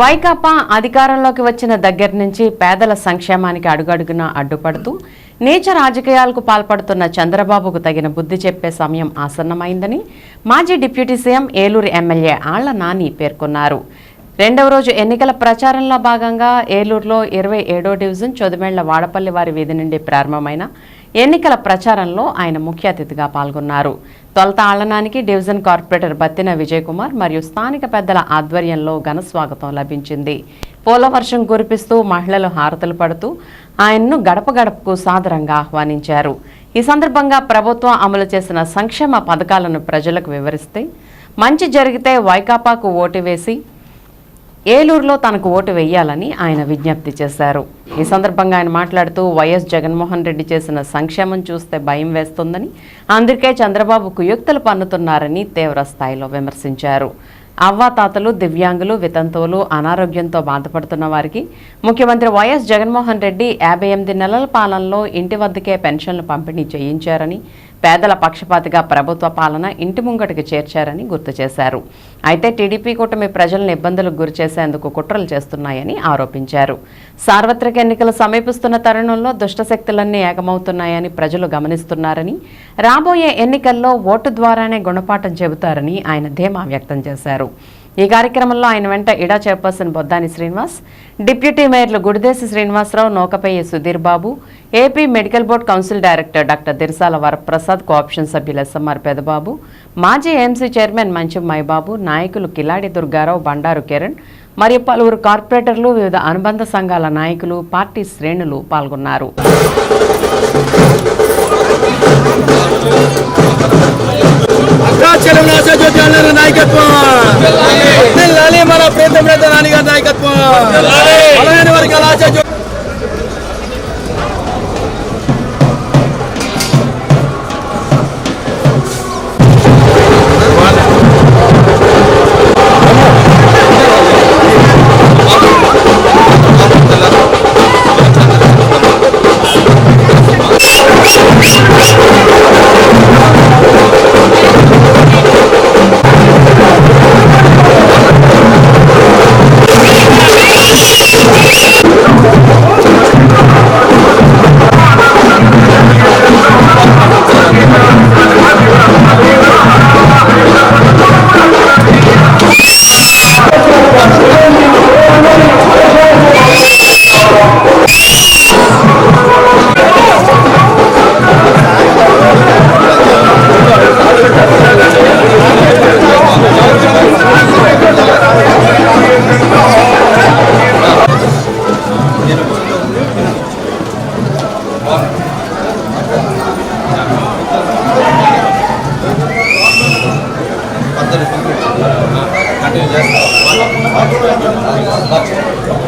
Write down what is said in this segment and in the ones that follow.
వైకాపా అధికారంలోకి వచ్చిన దగ్గర నుంచి పేదల సంక్షేమానికి అడుగడుగునా అడ్డుపడుతూ నీచ రాజకీయాలకు పాల్పడుతున్న చంద్రబాబుకు తగిన బుద్ధి చెప్పే సమయం ఆసన్నమైందని మాజీ deputy CM Eluru MLA Alla Nani పేర్కొన్నారు. రెండవ రోజు ఎన్నికల ప్రచారంలో భాగంగా ఏలూరులో ఇరవై ఏడో డివిజన్ చొదుమేళ్ళ వాడపల్లి వారి వీధి నుండి ప్రారంభమైన ఎన్నికల ప్రచారంలో ఆయన ముఖ్య అతిథిగా పాల్గొన్నారు. తొలత ఆళ్ళనానికి డివిజన్ కార్పొరేటర్ బత్తిన విజయ్ కుమార్ మరియు స్థానిక పెద్దల ఆధ్వర్యంలో ఘన స్వాగతం లభించింది. పోలవర్షం కురిపిస్తూ మహిళలు హారతలు పడుతూ ఆయన్ను గడప గడపకు సాదరంగా ఆహ్వానించారు. ఈ సందర్భంగా ప్రభుత్వం అమలు చేసిన సంక్షేమ పథకాలను ప్రజలకు వివరిస్తే మంచి జరిగితే వైకాపాకు ఓటు వేసి ఏలూరులో తనకు ఓటు వేయాలని ఆయన విజ్ఞప్తి చేశారు. ఈ సందర్భంగా ఆయన మాట్లాడుతూ వైఎస్ జగన్మోహన్ రెడ్డి చేసిన సంక్షేమం చూస్తే భయం వేస్తుందని అందుకే చంద్రబాబు కుయుక్తులు పన్నుతున్నారని తీవ్ర స్థాయిలో విమర్శించారు. అవ్వాతాతలు దివ్యాంగులు వితంతువులు అనారోగ్యంతో బాధపడుతున్న వారికి ముఖ్యమంత్రి వైఎస్ జగన్మోహన్ రెడ్డి యాభై ఎనిమిది నెలల పాలనలో ఇంటి వద్దకే పెన్షన్లు పంపిణీ చేయించారని పేదల పక్షపాతిగా ప్రభుత్వ పాలన ఇంటి ముంగటికి చేర్చారని గుర్తు చేశారు. అయితే టీడీపీ కూటమి ప్రజలను ఇబ్బందులకు గురి చేసేందుకు కుట్రలు చేస్తున్నాయని ఆరోపించారు. సార్వత్రిక ఎన్నికలు సమీపిస్తున్న తరుణంలో దుష్టశక్తులన్నీ ఏకమవుతున్నాయని ప్రజలు గమనిస్తున్నారని రాబోయే ఎన్నికల్లో ఓటు ద్వారానే గుణపాఠం చెబుతారని ఆయన ధీమా వ్యక్తం చేశారు. ఈ కార్యక్రమంలో ఆయన వెంట ఇడా చైర్పర్సన్ బొద్దాని శ్రీనివాస్ డిప్యూటీ మేయర్లు Gudidesi Srinivasarao నోకపయ్య Sudheer Babu AP medical board council director doctor Dirsala Varaprasad cooption సభ్యులు ఎస్ఎంఆర్ పెదబాబు మాజీ ఏఎంసీ చైర్మన్ మంచం మైబాబు నాయకులు కిలాడి దుర్గారావు బండారు కిరణ్ మరియు పలువురు కార్పొరేటర్లు వివిధ అనుబంధ సంఘాల నాయకులు పార్టీ శ్రేణులు పాల్గొన్నారు.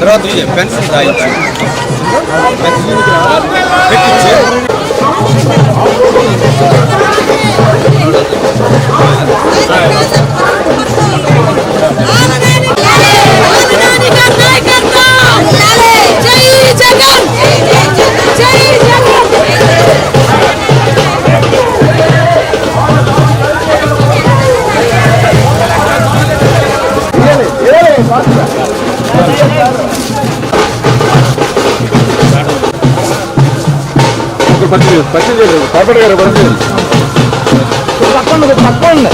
తర్వాత ఇది పెన్షన్ దాయించు పెట్టించి పచ్చి జగన్ జై జగన్ పక్కన పక్కన పక్కన పక్కన